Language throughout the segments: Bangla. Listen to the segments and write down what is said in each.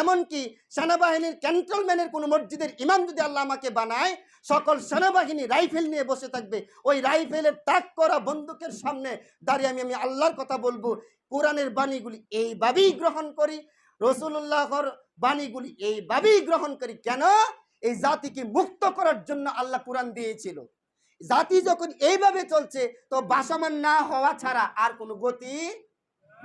এমনকি সেনাবাহিনীর ক্যান্টনমেন্টের কোনো মসজিদের ইমাম যদি আল্লাহ আমাকে বানায়, সকল সেনাবাহিনী রাইফেল নিয়ে বসে থাকবে। ওই রাইফেলের তাক করা বন্দুকের সামনে দাঁড়িয়ে আমি আমি আল্লাহর কথা বলব। কোরআনের বাণীগুলি এইভাবেই গ্রহণ করি রসুল্লাহর বাণীগুলি এইভাবেই গ্রহণ করি। কেন? এই জাতিকে মুক্ত করার জন্য আল্লাহ কোরআন দিয়েছিল। জাতি যখন এইভাবে চলছে, তো বাসমান না হওয়া ছাড়া আর কোনো গতি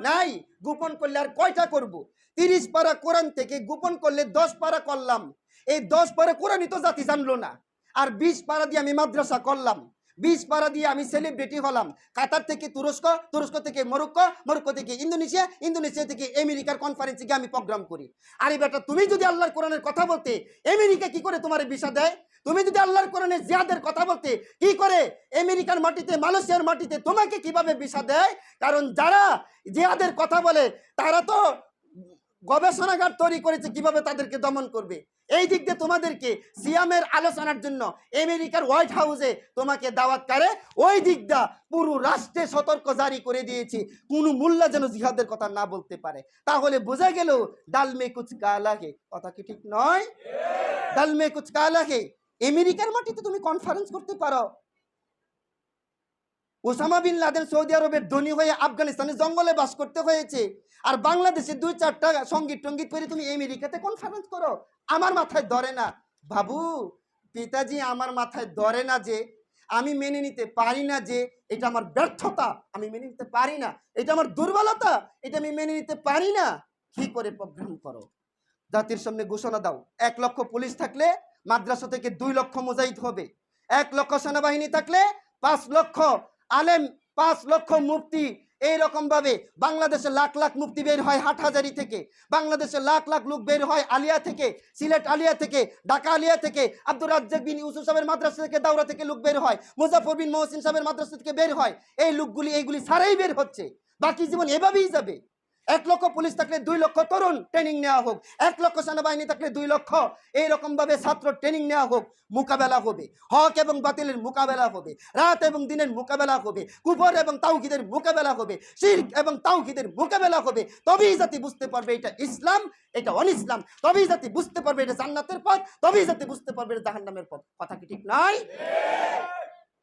নাই, গোপন করলে আর কয়টা করব? তিরিশ পারা কোরআন থেকে গোপন করলে দশ পারা করলাম। এই দশ পারা কোরআনই তো জাতি জানলো না। আর বিশ পারা দিয়ে আমি মাদ্রাসা করলাম। বিশ পারা দিয়ে আমি সেলিব্রিটি হলাম। কাতার থেকে তুরস্ক তুরস্ক থেকে মরক্কো মরক্কো থেকে ইন্দোনেশিয়া ইন্দোনেশিয়া থেকে আমেরিকার কনফারেন্সে গিয়ে আমি প্রোগ্রাম করি। আরে বেটা, তুমি যদি আল্লাহর কোরআনের কথা বলতে, আমেরিকা কি করে তোমার ভিসা দেয়? তুমি যদি আল্লাহর কোরআনের জিয়াদের কথা বলতে কি করে আমেরিকার মাটিতে মালয়েশিয়ার মাটিতে তোমাকে কীভাবে ভিসা দেয়? কারণ যারা জিয়াদের কথা বলে তারা তো গবেষণাগার তৈরি করেছে কীভাবে তাদেরকে দমন করবে। এই দিক দিয়ে তোমাদেরকে সিয়ামের আলোচনার জন্য আমেরিকার হোয়াইট হাউসে তোমাকে দাওয়াত করে ওই দিকটা পুরো রাষ্ট্রে সতর্ক জারি করে দিয়েছি। কোনো মোল্লা যেন জিহাদের কথা না বলতে পারে। তাহলে বোঝা গেল ডালমে কুচ কালাকে কথা কি ঠিক নয়? ডালমে কুচ কালাকে আমেরিকার মাটিতে তুমি কনফারেন্স করতে পারো। ওসামা বিন লাদেন সৌদি আরবের ধনী হয়ে আফগানিস্তানে জঙ্গলে বাস করতে হয়েছে। আর বাংলাদেশে দুই, চারটা সংগীত টঙ্গীত করে তুমি আমেরিকাতে কনফারেন্স করো। আমার মাথায় ধরে না। বাবু, পিতাজি আমার মাথায় ধরে না যে, আমি মেনে নিতে পারি না যে, এটা আমার ব্যর্থতা। আমি মেনে নিতে পারি না। এটা আমার দুর্বলতা। এটা আমি মেনে নিতে পারি না। কি করে প্রোগ্রাম করো? জাতির সামনে ঘোষণা দাও। এক লক্ষ পুলিশ থাকলে মাদ্রাসা থেকে দুই লক্ষ মুজাহিদ হবে। এক লক্ষ সেনাবাহিনী থাকলে পাঁচ লক্ষ আলেম, পাঁচ লক্ষ মুফতি। এইরকম ভাবে বাংলাদেশে লাখ লাখ মুক্তি বের হয় হাটহাজারি থেকে। বাংলাদেশে লাখ লাখ লোক বের হয় আলিয়া থেকে, সিলেট আলিয়া থেকে, ঢাকা আলিয়া থেকে, আব্দুর রাজ্জাক বিন ইউসুফ সাহেবের মাদ্রাসা থেকে, দাওরা থেকে লোক বের হয় মুজাফর বিন মহসিন সাহেবের মাদ্রাসা থেকে বের হয়। এই লোকগুলি, এইগুলি সারাই বের হচ্ছে। বাকি জীবন এভাবেই যাবে। এক লক্ষ পুলিশ থাকলে দুই লক্ষ তরুণ ট্রেনিং নেওয়া হোক। এক লক্ষ সেনাবাহিনী থাকলে দুই লক্ষ। এইরকম ভাবে ছাত্র ট্রেনিং নেওয়া হোক মোকাবেলা হবে। হক এবং বাতিলের মোকাবেলা হবে। রাত এবং দিনের মোকাবেলা হবে। কুফর এবং তাওহিদের মোকাবেলা হবে। শির্ক এবং তাওহিদের মোকাবেলা হবে। তবেই জাতি বুঝতে পারবে এটা ইসলাম এটা অন ইসলাম তবেই জাতি বুঝতে পারবে এটা জান্নাতের পথ। তবেই জাতি বুঝতে পারবে এটা জাহান্নামের পথ। কথা কি ঠিক নয়?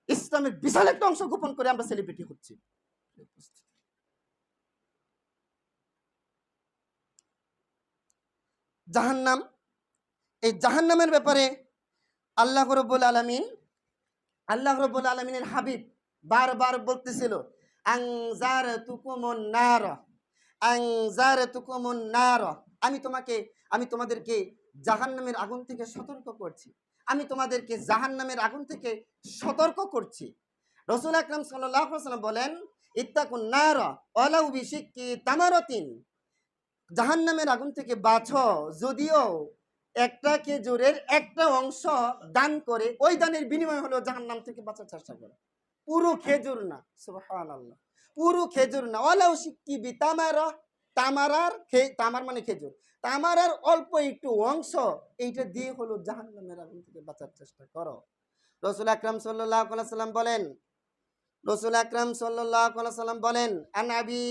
ইসলামের বিশাল একটা অংশ গোপন করে আমরা সেলিব্রিটি হচ্ছি। জাহান্নাম। এই জাহান্নামের ব্যাপারে আল্লাহ রব্বুল আলমিন, আল্লাহ রব্বুল আলমিনের হাবিব বারবার বলতেছিল আংজার তুকুমন নার আংজার তুকুমন নার আমি তোমাকে, আমি তোমাদেরকে জাহান্নামের আগুন থেকে সতর্ক করছি। আমি তোমাদেরকে জাহান্নামের আগুন থেকে সতর্ক করছি। রসুল আকরাম সাল্লাম বলেন ইত্তাকুন নার অলাউ বিশিক্কি তামারতিন। জাহান্নামের আগুন থেকে বাছো যদিও একটা খেজুরের একটা অংশ দান করে, ওই দানের বিনিময় হলো জাহান নাম থেকে বাঁচার চেষ্টা করে। পুরো খেজুর না, সুবহানাল্লাহ। পুরো খেজুর না। অলাউ সিক্কি বি তামার। তামারার তামার মানে খেজুর। তামারার অল্প একটু অংশ, এইটা দিয়ে হলো জাহান্নামের আগুন থেকে বাঁচার চেষ্টা করো। রসুল আকরাম সাল্লাহ সাল্লাম বলেন, রসুল আকরাম সাল্লাহ সাল্লাম বলেন আনাবি